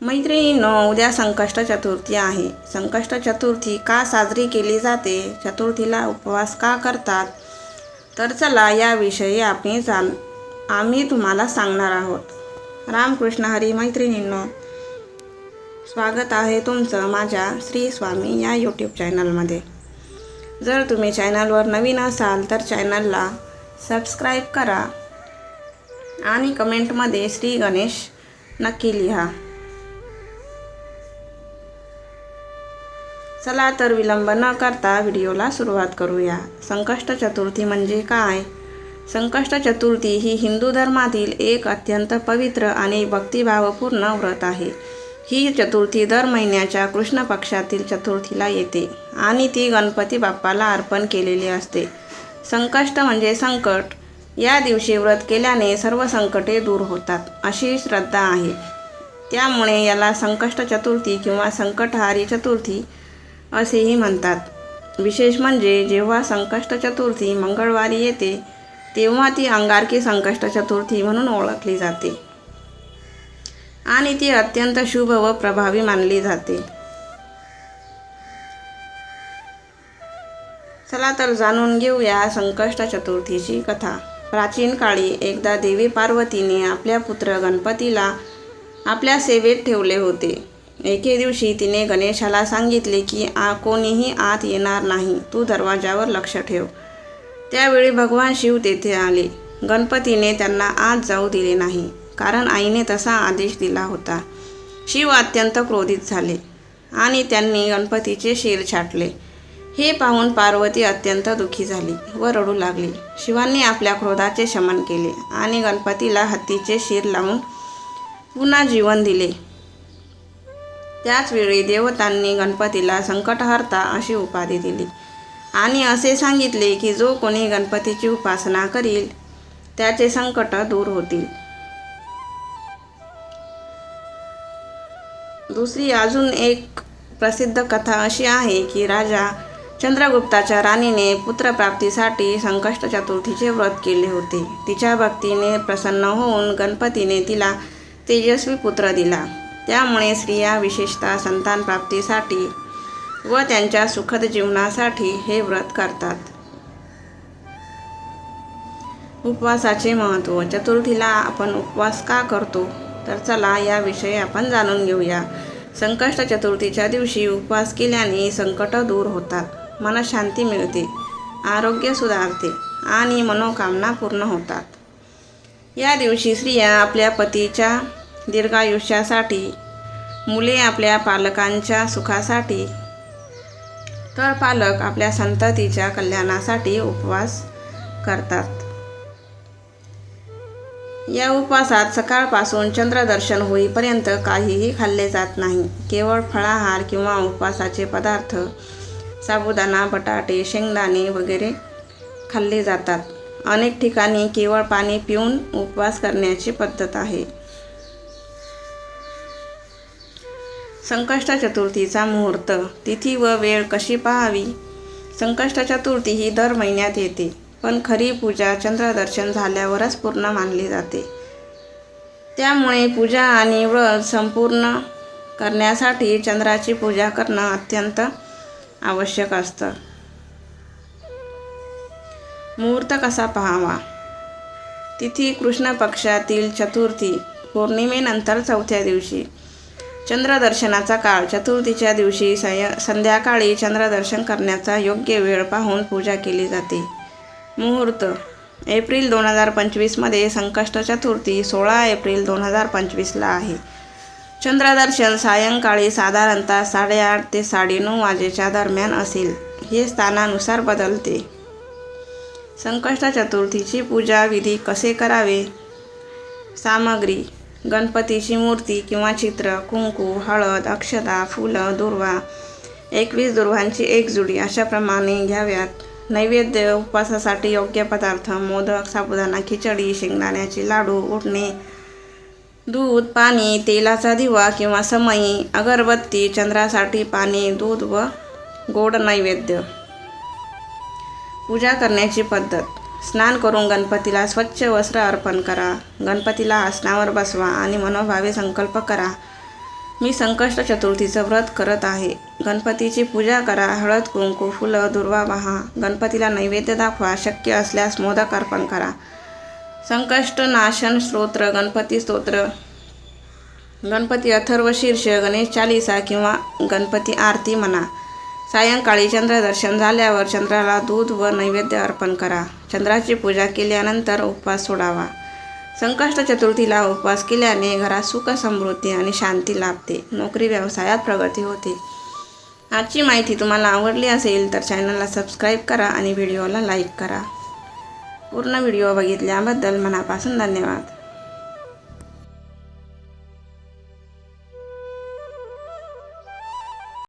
मैत्रिणींनो उद्या संकष्ट चतुर्थी आहे. संकष्ट चतुर्थी का साजरी केली जाते? चतुर्थीला उपवास का करतात? तर चला याविषयी आपण जाण आम्ही तुम्हाला सांगणार आहोत. रामकृष्ण हरी मैत्रिणींनो स्वागत आहे तुमचं माझ्या श्री स्वामी या यूट्यूब चॅनलमध्ये जर तुम्ही चॅनलवर नवीन असाल तर चॅनलला सबस्क्राईब करा आणि कमेंटमध्ये श्री गणेश नक्की लिहा. चला तर विलंब न करता व्हिडिओला सुरुवात करूया. संकष्ट चतुर्थी म्हणजे काय? संकष्ट चतुर्थी ही हिंदू धर्मातील एक अत्यंत पवित्र आणि भक्तिभावपूर्ण व्रत आहे. ही चतुर्थी दर महिन्याच्या कृष्ण पक्षातील चतुर्थीला येते आणि ती गणपती बाप्पाला अर्पण केलेली असते. संकष्ट म्हणजे संकट. या दिवशी व्रत केल्याने सर्व संकटे दूर होतात अशी श्रद्धा आहे. त्यामुळे याला संकष्ट चतुर्थी किंवा संकटहारी चतुर्थी असेही म्हणतात. विशेष म्हणजे जेव्हा संकष्ट चतुर्थी मंगळवारी येते तेव्हा ती अंगारकी संकष्ट चतुर्थी म्हणून ओळखली जाते. आणि ती अत्यंत शुभ व प्रभावी मानली जाते. चला तर जाणून घेऊया संकष्ट चतुर्थीची कथा. प्राचीन काळी एकदा देवी पार्वतीने आपल्या पुत्र गणपतीला आपल्या सेवेत ठेवले होते. एके दिवशी तिने गणेशाला सांगितले की आ कोणीही आत येणार नाही. तू दरवाजावर लक्ष ठेव. त्यावेळी भगवान शिव तेथे आले. गणपतीने त्यांना आत जाऊ दिले नाही कारण आईने तसा आदेश दिला होता. शिव अत्यंत क्रोधित झाले आणि त्यांनी गणपतीचे शिर छाटले. हे पाहून पार्वती अत्यंत दुःखी झाली व रडू लागली. शिवांनी आपल्या क्रोधाचे शमन केले आणि गणपतीला हत्तीचे शिर लावून पुन्हा जीवन दिले. त्याचवेळी देवतांनी गणपतीला संकटहर्ता अशी उपाधी दिली. आणि असे सांगितले की जो कोणी गणपतीची उपासना करील त्याचे संकट दूर होतील. दुसरी अजून एक प्रसिद्ध कथा अशी आहे की राजा चंद्रगुप्ताच्या राणीने पुत्रप्राप्तीसाठी संकष्ट चतुर्थीचे व्रत केले होते. तिच्या भक्तीने प्रसन्न होऊन गणपतीने तिला तेजस्वी पुत्र दिला. त्यामुळे स्त्रिया विशेषतः संतान प्राप्तीसाठी व त्यांच्या सुखद जीवनासाठी हे व्रत करतात. उपवासाचे महत्त्व. चतुर्थीला आपण उपवास का करतो? तर चला याविषयी आपण जाणून घेऊया. संकष्ट चतुर्थीच्या दिवशी उपवास केल्याने संकट दूर होतात. मनशांती मिळते. आरोग्य सुधारते आणि मनोकामना पूर्ण होतात. या दिवशी स्त्रिया आपल्या पतीच्या दीर्घायुष्यासाठी मुले आपल्या पालकांच्या सुखासाठी तर पालक आपल्या संततीच्या कल्याणासाठी उपवास करतात. या उपवासात सकाळपासून चंद्रदर्शन होईपर्यंत काहीही खाल्ले जात नाही. केवळ फळाहार किंवा उपवासाचे पदार्थ साबुदाणा बटाटे शेंगदाणे वगैरे खाल्ले जातात. अनेक ठिकाणी केवळ पाणी पिऊन उपवास करण्याची पद्धत आहे. संकष्ट चतुर्थीचा मुहूर्त. तिथी व वेळ कशी पाहावी? संकष्ट चतुर्थी ही दर महिन्यात येते पण खरी पूजा चंद्रदर्शन झाल्यावरच पूर्ण मानली जाते. त्यामुळे पूजा आणि व्रत संपूर्ण करण्यासाठी चंद्राची पूजा करणं अत्यंत आवश्यक असतं. मुहूर्त कसा पाहावा? तिथी कृष्ण पक्षातील चतुर्थी पौर्णिमेनंतर चौथ्या दिवशी चंद्रदर्शनाचा काळ. चतुर्थीच्या दिवशी सय संध्याकाळी चंद्रदर्शन करण्याचा योग्य वेळ पाहून पूजा केली जाते. मुहूर्त. एप्रिल दोन हजार पंचवीसमध्ये संकष्ट चतुर्थी सोळा एप्रिल दोन हजार पंचवीसला आहे. चंद्रदर्शन सायंकाळी साधारणतः साडेआठ ते साडेनऊ वाजेच्या दरम्यान असेल. हे स्थानानुसार बदलते. संकष्ट चतुर्थीची पूजा विधी कसे करावे? सामग्री. गणपतीची मूर्ती किंवा चित्र कुंकू हळद अक्षता फुलं दुर्वा एकवीस दुर्वांची एक जुडी अशाप्रमाणे घ्याव्यात. नैवेद्य उपवासासाठी योग्य पदार्थ मोदक साबुदाणा खिचडी शेंगदाण्याची लाडू उठणे दूध पाणी तेलाचा दिवा किंवा समई अगरबत्ती चंद्रासाठी पाणी दूध व गोड नैवेद्य. पूजा करण्याची पद्धत. स्नान करून गणपतीला स्वच्छ वस्त्र अर्पण करा. गणपतीला आसनावर बसवा आणि मनोभावे संकल्प करा. मी संकष्ट चतुर्थीचं व्रत करत आहे. गणपतीची पूजा करा. हळद कुंकू फुलं दुर्वा वाहा. गणपतीला नैवेद्य दाखवा. शक्य असल्यास मोदक अर्पण करा. संकष्ट नाशन स्तोत्र गणपती स्तोत्र. गणपती अथर्व शीर्ष गणेश चालिसा किंवा गणपती आरती म्हणा. सायंकाळी चंद्रदर्शन झाल्यावर चंद्राला दूध व नैवेद्य अर्पण करा. चंद्राची पूजा केल्यानंतर उपवास सोडावा. संकष्ट चतुर्थीला उपवास केल्याने घरात सुख समृद्धी आणि शांती लाभते. नोकरी व्यवसायात प्रगती होते. आजची माहिती तुम्हाला आवडली असेल तर चॅनलला सबस्क्राईब करा आणि व्हिडिओला लाईक करा. पूर्ण व्हिडिओ बघितल्याबद्दल मनापासून धन्यवाद.